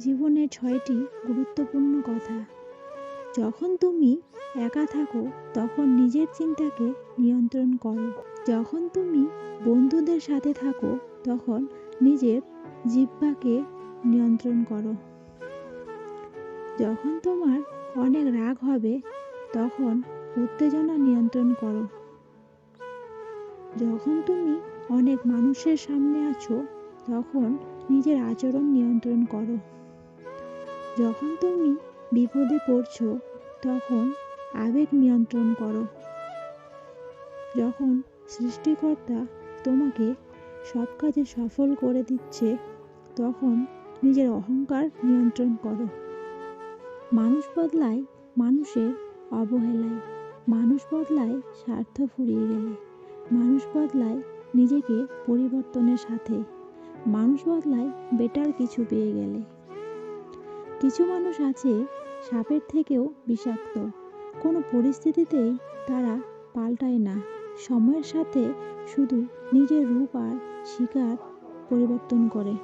জীবনের ছয়টি গুরুত্বপূর্ণ কথা। যখন তুমি একা থাকো, তখন নিজের চিন্তাকে নিয়ন্ত্রণ করো। যখন তুমি বন্ধুদের সাথে থাকো, তখন নিজের জিহ্বাকে নিয়ন্ত্রণ করো। যখন তোমার অনেক রাগ হবে, তখন উত্তেজনা নিয়ন্ত্রণ করো। যখন তুমি অনেক মানুষের সামনে আছো, তখন নিজের আচরণ নিয়ন্ত্রণ করো। যখন তুমি বিপদে পড়ছো, তখন আবেগ নিয়ন্ত্রণ করো। যখন সৃষ্টিকর্তা তোমাকে সব কাজে সফল করে দিচ্ছে, তখন নিজের অহংকার নিয়ন্ত্রণ করো। মানুষ বদলায় মানুষের অবহেলায়। মানুষ বদলায় স্বার্থ ফুরিয়ে গেলে। মানুষ বদলায় নিজেকে পরিবর্তনের সাথে। মানুষ বদলায় বেটার কিছু পেয়ে গেলে। কিছু মানুষ আছে সাপের থেকেও বিষাক্ত। কোনো পরিস্থিতিতেই তারা পাল্টায় না। সময়ের সাথে শুধু নিজের রূপ আর শিকার পরিবর্তন করে।